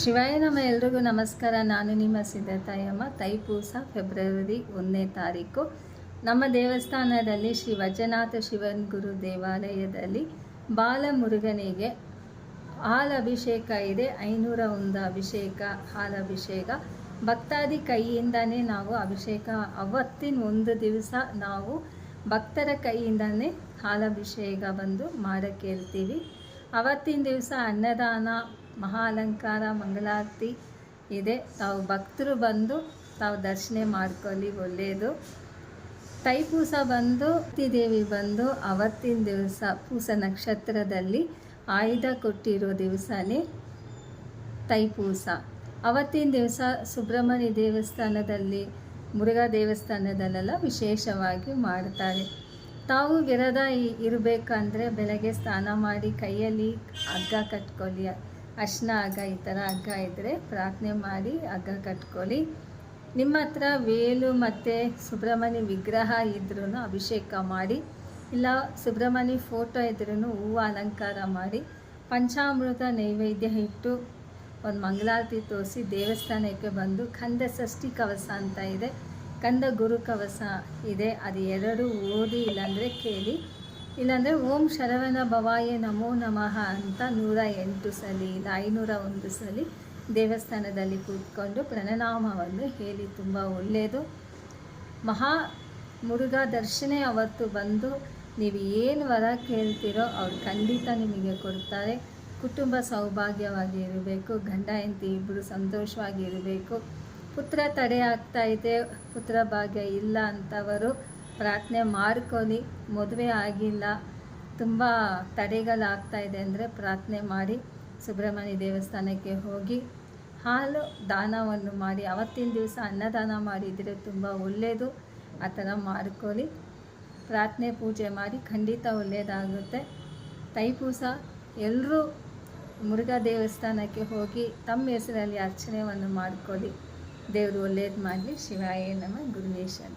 ಶಿವಾಯ ನಮ್ಮ ಎಲ್ರಿಗೂ ನಮಸ್ಕಾರ. ನಾನು ನಿಮ್ಮ ಸಿದ್ಧತಾಯಮ್ಮ ತೈಪೂಸ ಫೆಬ್ರವರಿ ಒಂದನೇ ತಾರೀಕು. ನಮ್ಮ ದೇವಸ್ಥಾನದಲ್ಲಿ ಶ್ರೀ ವಜ್ರನಾಥ ಶಿವನ್ ಗುರು ದೇವಾಲಯದಲ್ಲಿ ಬಾಲಮುರುಗನಿಗೆ ಹಾಲಭಿಷೇಕ ಇದೆ. ಐನೂರ ಒಂದು ಅಭಿಷೇಕ, ಹಾಲಭಿಷೇಕ. ಭಕ್ತಾದಿ ಕೈಯಿಂದನೇ ನಾವು ಅಭಿಷೇಕ. ಅವತ್ತಿನ ಒಂದು ದಿವಸ ನಾವು ಭಕ್ತರ ಕೈಯಿಂದನೇ ಹಾಲಭಿಷೇಕ ಬಂದು ಮಾಡಕ್ಕೆ ಇರ್ತೀವಿ ಅವತ್ತಿನ ದಿವಸ ಅನ್ನದಾನ ಮಹಾಲಂಕಾರ, ಮಂಗಳಾರತಿ ಇದೆ. ತಾವು ಭಕ್ತರು ಬಂದು ತಾವು ದರ್ಶನ ಮಾಡ್ಕೊಳ್ಳಿ, ಒಳ್ಳೆಯದು. ತೈಪೂಸ ಬಂದು ದೇವಿ ಬಂದು ಅವತ್ತಿನ ದಿವಸ ಪೂಸ ನಕ್ಷತ್ರದಲ್ಲಿ ಆಯುಧ ಕೊಟ್ಟಿರೋ ದಿವಸನೇ ತೈಪೂಸ. ಅವತ್ತಿನ ದಿವಸ ಸುಬ್ರಹ್ಮಣ್ಯ ದೇವಸ್ಥಾನದಲ್ಲಿ, ಮುರುಘಾ ದೇವಸ್ಥಾನದಲ್ಲೆಲ್ಲ ವಿಶೇಷವಾಗಿ ಮಾಡ್ತಾರೆ. ತಾವು ವಿರದ ಇರಬೇಕಂದ್ರೆ ಬೆಳಗ್ಗೆ ಸ್ನಾನ ಮಾಡಿ ಕೈಯಲ್ಲಿ ಹಗ್ಗ ಕಟ್ಕೊಳ್ಳಿ. ಅರ್ಶಿನ ಹಗ್ಗ ಈ ಥರ ಹಗ್ಗ ಇದ್ದರೆ ಪ್ರಾರ್ಥನೆ ಮಾಡಿ ಹಗ್ಗ ಕಟ್ಕೊಳ್ಳಿ. ನಿಮ್ಮ ಹತ್ರ ವೇಲು ಮತ್ತು ಸುಬ್ರಹ್ಮಣ್ಯ ವಿಗ್ರಹ ಇದ್ರೂ ಅಭಿಷೇಕ ಮಾಡಿ, ಇಲ್ಲ ಸುಬ್ರಹ್ಮಣ್ಯ ಫೋಟೋ ಇದ್ರೂ ಹೂವು ಅಲಂಕಾರ ಮಾಡಿ, ಪಂಚಾಮೃತ ನೈವೇದ್ಯ ಇಟ್ಟು ಒಂದು ಮಂಗಳಾರತಿ ತೋರಿಸಿ ದೇವಸ್ಥಾನಕ್ಕೆ ಬಂದು ಕಂದ ಷಷ್ಠಿ ಕವಸ ಅಂತ ಇದೆ. ಕಂದ ಗುರು ಕವಸ ಇದೆ. ಅದು ಎರಡು ಓದಿ ಇಲ್ಲಾಂದರೆ ಕೇಳಿ. ಇಲ್ಲಾಂದರೆ, ಓಂ ಶರವಣ ಭವಾಯೇ ನಮೋ ನಮಃ ಅಂತ ನೂರ ಎಂಟು ಸಲಿ ಇಲ್ಲ, ಐನೂರ ಒಂದು ಸಲಿ ದೇವಸ್ಥಾನದಲ್ಲಿ ಕೂತ್ಕೊಂಡು ಪ್ರಣನಾಮವನ್ನು ಹೇಳಿ ತುಂಬ ಒಳ್ಳೆಯದು. ಮಹಾ ಮುರುಘಾ ದರ್ಶನ ಅವತ್ತು ಬಂದು ನೀವು ಏನು ವರ ಕೇಳ್ತೀರೋ ಅವ್ರು ಖಂಡಿತ ನಿಮಗೆ ಕೊಡ್ತಾರೆ. ಕುಟುಂಬ ಸೌಭಾಗ್ಯವಾಗಿ ಇರಬೇಕು, ಗಂಡ, ಹೆಂಡತಿ ಇಬ್ಬರು ಸಂತೋಷವಾಗಿ ಇರಬೇಕು. ಪುತ್ರ ತಡೆ ಆಗ್ತಾ ಇದೆ, ಪುತ್ರ ಭಾಗ್ಯ ಇಲ್ಲ ಅಂತವರು ಪ್ರಾರ್ಥನೆ ಮಾಡ್ಕೊಳ್ಳಿ. ಮದುವೆ ಆಗಿಲ್ಲ. ತುಂಬ ತಡೆಗಳಾಗ್ತಾ ಇದೆ ಅಂದರೆ ಪ್ರಾರ್ಥನೆ ಮಾಡಿ ಸುಬ್ರಹ್ಮಣ್ಯ ದೇವಸ್ಥಾನಕ್ಕೆ ಹೋಗಿ ಹಾಲು, ದಾನವನ್ನು ಮಾಡಿ. ಅವತ್ತಿನ ದಿವಸ ಅನ್ನದಾನ ಮಾಡಿದರೆ ತುಂಬ ಒಳ್ಳೆಯದು ಆ ಥರ ಮಾಡ್ಕೊಳ್ಳಿ. ಪ್ರಾರ್ಥನೆ ಪೂಜೆ ಮಾಡಿ ಖಂಡಿತ ಒಳ್ಳೆಯದಾಗುತ್ತೆ ತೈಪೂಸ ಎಲ್ಲರೂ ಮುರುಘಾ ದೇವಸ್ಥಾನಕ್ಕೆ ಹೋಗಿ ತಮ್ಮ ಹೆಸರಲ್ಲಿ ಅರ್ಚನೆಯನ್ನು ಮಾಡ್ಕೊಳ್ಳಿ. ದೇವರು ಒಳ್ಳೇದು ಮಾಡಲಿ. ಶಿವಾಯ ನಮ. ಗುರುವೇಶನ್